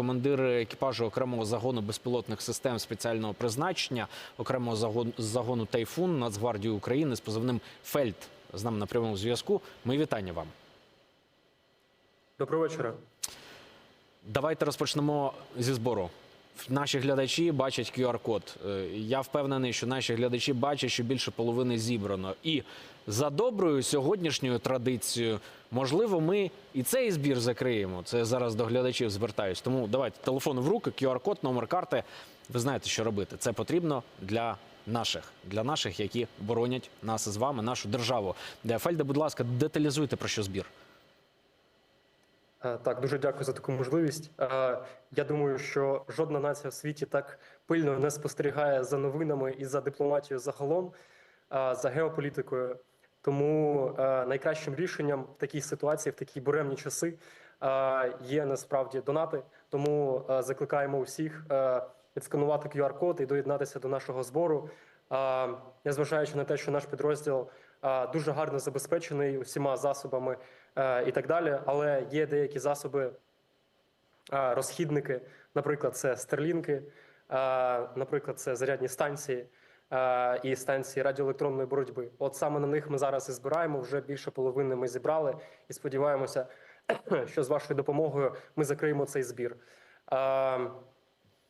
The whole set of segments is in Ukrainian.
командир екіпажу окремого загону безпілотних систем спеціального призначення, окремого загону, загону Тайфун Нацгвардії України з позивним Фельд. З нами на прямому зв'язку. Ми вітання вам. Доброго вечора. Давайте розпочнемо зі збору. Наші глядачі бачать QR-код. Е, Я впевнений, що наші глядачі бачать, що більше половини зібрано. І за доброю сьогоднішньою традицією, можливо, ми і цей збір закриємо. Це зараз до глядачів звертаюсь. Тому давайте телефон в руки, QR-код, номер карти. Ви знаєте, що робити. Це потрібно для наших, для наших, які боронять нас з вами, нашу державу. Де Фельде, будь ласка, деталізуйте про що збір. Е, Так, дуже дякую за таку можливість. Е, Я думаю, що жодна нація в світі так пильно не спостерігає за новинами і за дипломатією загалом, е, за геополітикою. Тому найкращим рішенням в такій ситуації, в такі буремні часи, є насправді донати. Тому закликаємо усіх відсканувати QR-код і доєднатися до нашого збору. Незважаючи на те, що наш підрозділ дуже гарно забезпечений усіма засобами і так далі, але є деякі засоби, е, розхідники, наприклад, це стерлінки, е, наприклад, це зарядні станції е, і станції радіоелектронної боротьби. От саме на них ми зараз і збираємо. Вже більше половини ми зібрали і сподіваємося, що з вашою допомогою ми закриємо цей збір. Е,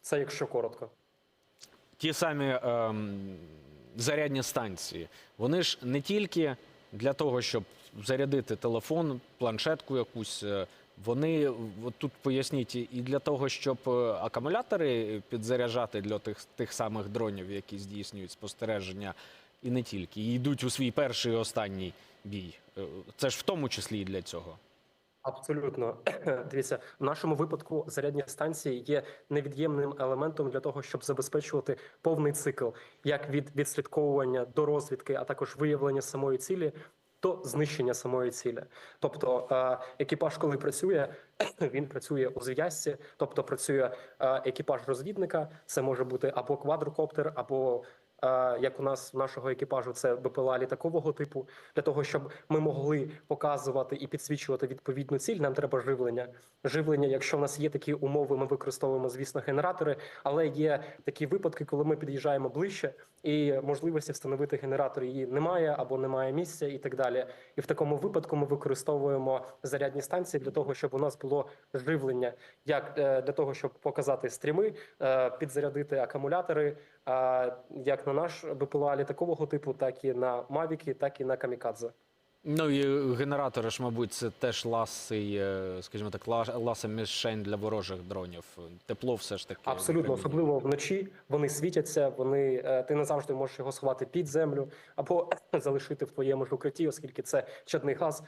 Це якщо коротко. ті самі ем, зарядні станції, вони ж не тільки для того, щоб зарядити телефон, планшетку якусь. е, Вони от тут поясніть і для того, щоб е, акумулятори підзаряджати для тих, тих самих дронів, які здійснюють спостереження, і не тільки, і йдуть у свій перший і останній бій. Е, Це ж в тому числі і для цього. Абсолютно дивіться, в нашому випадку зарядні станції є невід'ємним елементом для того, щоб забезпечувати повний цикл, як від відслідковування до розвідки, а також виявлення самої цілі. До знищення самої цілі, тобто е, екіпаж, коли працює, він працює у зв'язці, тобто працює е, екіпаж розвідника. Це може бути або квадрокоптер, або як у нас в нашого екіпажу, це БПЛА літакового типу. Для того щоб ми могли показувати і підсвічувати відповідну ціль, нам треба живлення. Живлення, якщо в нас є такі умови, ми використовуємо, звісно, генератори, але є такі випадки, коли ми під'їжджаємо ближче, і можливості встановити генератор її немає або немає місця, і так далі. І в такому випадку ми використовуємо зарядні станції для того, щоб у нас було живлення, як е, для того, щоб показати стріми, е, підзарядити акумулятори, як на наш БПЛА літакового типу, так і на Мавіки, так і на Камікадзе. Ну і генератори ж, мабуть, це теж ласий, е, скажімо так, ла- ласа мішень для ворожих дронів. Тепло все ж таки. Абсолютно, особливо вночі. Вони світяться. Вони е, ти не завжди можеш його сховати під землю або залишити в твоєму ж укритті, оскільки це чадний газ.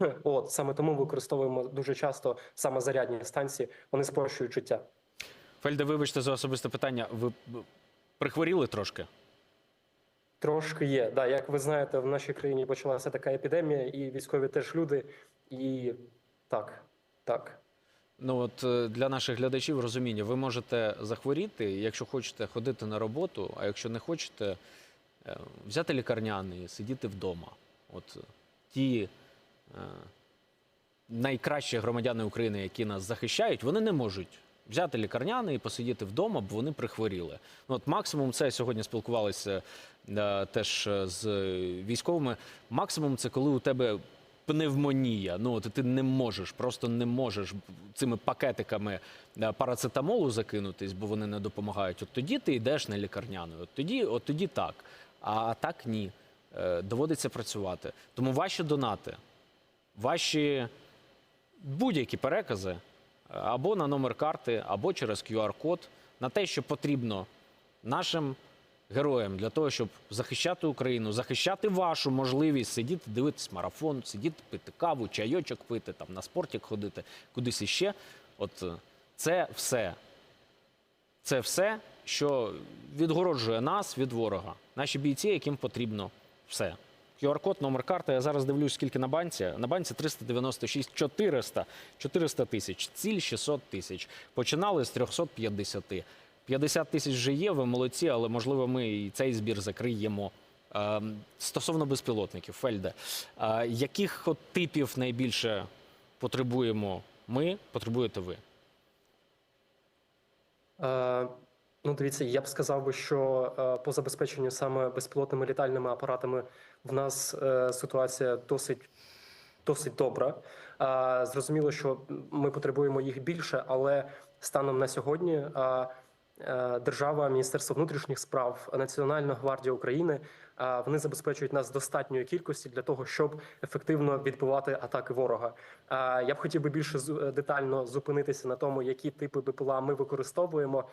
От саме тому використовуємо дуже часто саме зарядні станції. Вони спрощують життя. Фельде, вибачте за особисте питання. Ви прихворіли трошки? Трошки є. Да, як ви знаєте, в нашій країні почалася така епідемія, і військові теж люди. І так, так. Ну от е, для наших глядачів розуміння, ви можете захворіти, якщо хочете ходити на роботу, а якщо не хочете, е, взяти лікарняний, сидіти вдома. От е, ті е, найкращі громадяни України, які нас захищають, вони не можуть взяти лікарняний і посидіти вдома, бо вони прихворіли. Ну, от максимум це сьогодні спілкувалися е, теж е, з військовими. Максимум це коли у тебе пневмонія. Ну от ти не можеш, просто не можеш цими пакетиками е, парацетамолу закинутись, бо вони не допомагають. От тоді ти йдеш на лікарняну. От тоді, от тоді так. А так ні. Е, Доводиться працювати. Тому ваші донати, ваші будь-які перекази або на номер карти, або через QR-код на те, що потрібно нашим героям для того, щоб захищати Україну, захищати вашу можливість сидіти, дивитись марафон, сидіти, пити каву, чайочок пити, там на спортик ходити, кудись іще. От е, це все. Це все, що відгороджує нас від ворога. Наші бійці, яким потрібно все. QR-код, номер карти. Я зараз дивлюсь, скільки на банці. На банці 396 400. 400 тисяч. Ціль 600 тисяч. Починали з 350. 50 тисяч вже є, ви молодці, але можливо ми і цей збір закриємо. Ем, Стосовно безпілотників, Фельде, е, яких от типів найбільше потребуємо ми, потребуєте ви? Ну, дивіться, я б сказав би, що е, по забезпеченню саме безпілотними літальними апаратами в нас е, ситуація досить досить добра. Зрозуміло, що ми потребуємо їх більше, але станом на сьогодні е, держава, Міністерство внутрішніх справ, Національна гвардія України вони забезпечують нас достатньої кількості для того, щоб ефективно відбивати атаки ворога. Я б хотів би більше е, детально зупинитися на тому, які типи БПЛА ми використовуємо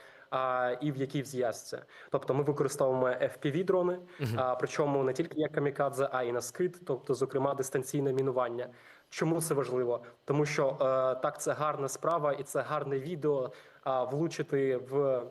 і в якій зв'язці. Тобто ми використовуємо fpv дрони а, причому не тільки як камікадзе, а й на скид, тобто, зокрема, дистанційне мінування. Чому це важливо? Тому що е, так, це гарна справа, і це гарне відео влучити в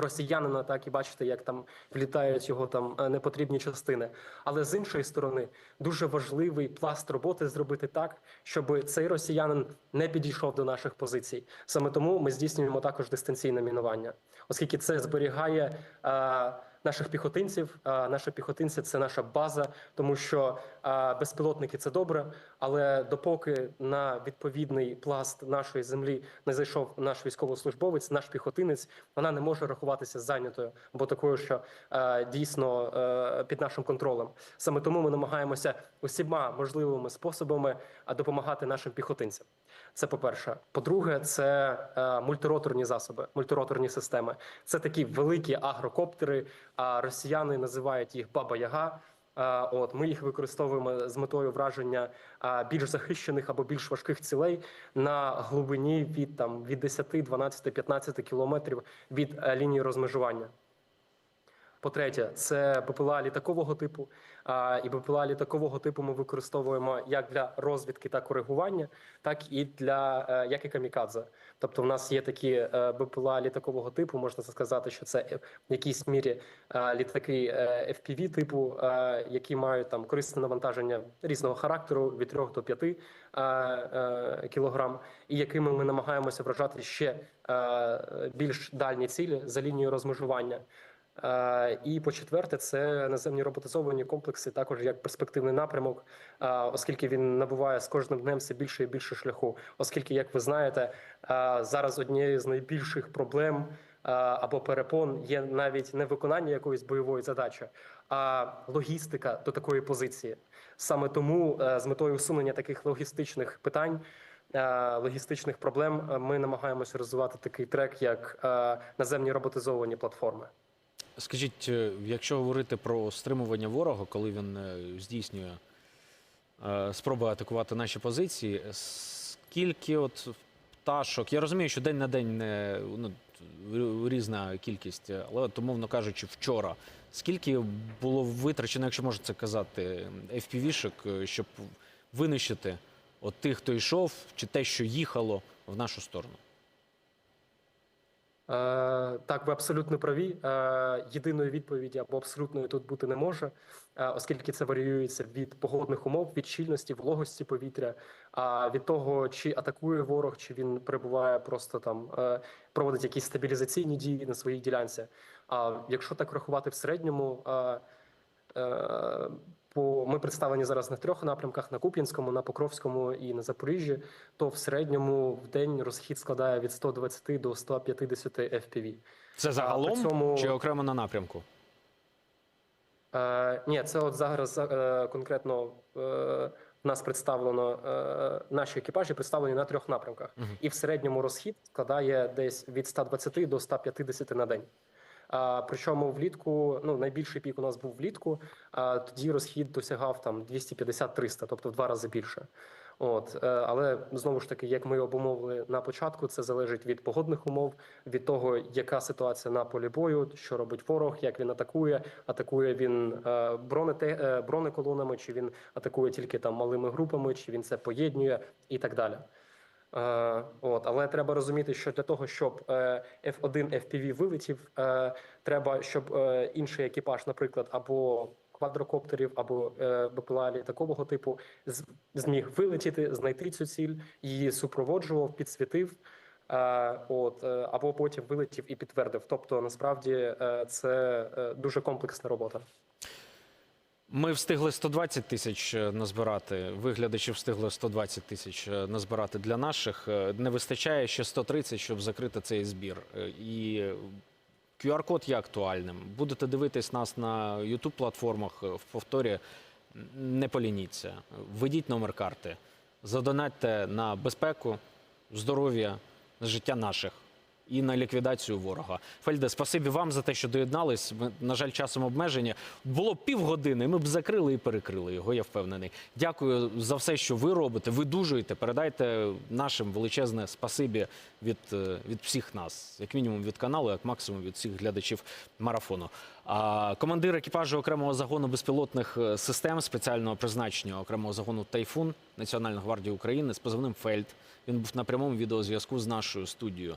росіянина, так і бачите, як там влітають його там е, непотрібні частини. Але з іншої сторони, дуже важливий пласт роботи зробити так, щоб цей росіянин не підійшов до наших позицій. Саме тому ми здійснюємо також дистанційне мінування, оскільки це зберігає. е, Наших піхотинців, наші піхотинці це наша база, тому що безпілотники це добре, але допоки на відповідний пласт нашої землі не зайшов наш військовослужбовець, наш піхотинець, вона не може рахуватися зайнятою, або такою, що е, дійсно е, під нашим контролем. Саме тому ми намагаємося усіма можливими способами допомагати нашим піхотинцям. Це по-перше. По-друге, це е, мультироторні засоби, мультироторні системи. Це такі великі агрокоптери. А росіяни називають їх Баба Яга. От ми їх використовуємо з метою враження більш захищених або більш важких цілей на глибині від там від 10, 12, 15 кілометрів від е, лінії розмежування. По-третє, це БПЛА літакового типу. І БПЛА літакового типу ми використовуємо як для розвідки та коригування, так і для е, як і камікадзе. Тобто, в нас є такі е, БПЛА літакового типу. Можна сказати, що це е, в якійсь мірі е, літаки FPV типу, які мають там корисне навантаження різного характеру від 3 до 5 е, е, кілограм, і якими ми намагаємося вражати ще більш дальні цілі за лінією розмежування. Е, І по четверте, це наземні роботизовані комплекси, також як перспективний напрямок, е, оскільки він набуває з кожним днем все більше і більше шляху. Оскільки, як ви знаєте, е, зараз однією з найбільших проблем або перепон є навіть не виконання якоїсь бойової задачі, а логістика до такої позиції. Саме тому з метою усунення таких логістичних питань. Логістичних проблем ми намагаємося розвивати такий трек, як наземні роботизовані платформи. Скажіть, е, якщо говорити про стримування ворога, коли він е, здійснює е, спроби атакувати наші позиції, скільки от пташок? Я розумію, що день на день не ну, різна кількість, але от, умовно кажучи, вчора. Скільки було витрачено, якщо можна це казати, FPV-шок, щоб винищити от тих, хто йшов, чи те, що їхало в нашу сторону? Е, Так, ви абсолютно праві. Е, Єдиної відповіді або абсолютної тут бути не може, е, оскільки це варіюється від погодних умов, від щільності, вологості повітря, а від того, чи атакує ворог, чи він перебуває просто там, проводить якісь стабілізаційні дії на своїй ділянці. А якщо так рахувати в середньому, по ми представлені зараз на трьох напрямках: на Куп'янському, на Покровському і на Запоріжжі. То в середньому в день розхід складає від 120 до 150 FPV. Це загалом цьому- чи окремо на напрямку? Е, ні, це от зараз е, конкретно е, нас представлено е, наші екіпажі представлені на трьох напрямках, і в середньому розхід складає десь від 120 до 150 на день. Причому влітку, ну найбільший пік у нас був влітку, тоді розхід досягав там 250-300, тобто в два рази більше. От, е, але знову ж таки, як ми обумовили на початку, це залежить від погодних умов, від того, яка ситуація на полі бою, що робить ворог, як він атакує. Атакує він е, е, бронеколонами, чи він атакує тільки там малими групами, чи він це поєднує і так далі. Е, от, але треба розуміти, що для того, щоб е, F1 FPV вилетів, е, треба, щоб е, інший екіпаж, наприклад, або квадрокоптерів, або е, БПЛА літакового типу, зміг вилетіти, знайти цю ціль, її супроводжував, підсвітив. Е, от е, або потім вилетів і підтвердив. Тобто, насправді е, це е, дуже комплексна робота. Ми встигли 120 тисяч е, назбирати. Ви, глядачі, встигли 120 тисяч е, назбирати для наших. Е, Не вистачає ще 130, щоб закрити цей збір. І QR-код є актуальним. Будете дивитись нас на youtube платформах в повторі. Не полініться. Введіть номер карти, задонатьте на безпеку, здоров'я, життя наших і на ліквідацію ворога. Фельде, спасибі вам за те, що доєднались. Ми, на жаль, часом обмежені. Було півгодини. Ми б закрили і перекрили його. Я впевнений. Дякую за все, що ви робите. Ви дужуєте. Передайте нашим величезне спасибі від, е, від всіх нас, як мінімум від каналу, як максимум від всіх глядачів марафону. А командир екіпажу окремого загону безпілотних е, систем спеціального призначення окремого загону Тайфун Національної гвардії України з позивним Фельд. Він був на прямому відеозв'язку з нашою студією.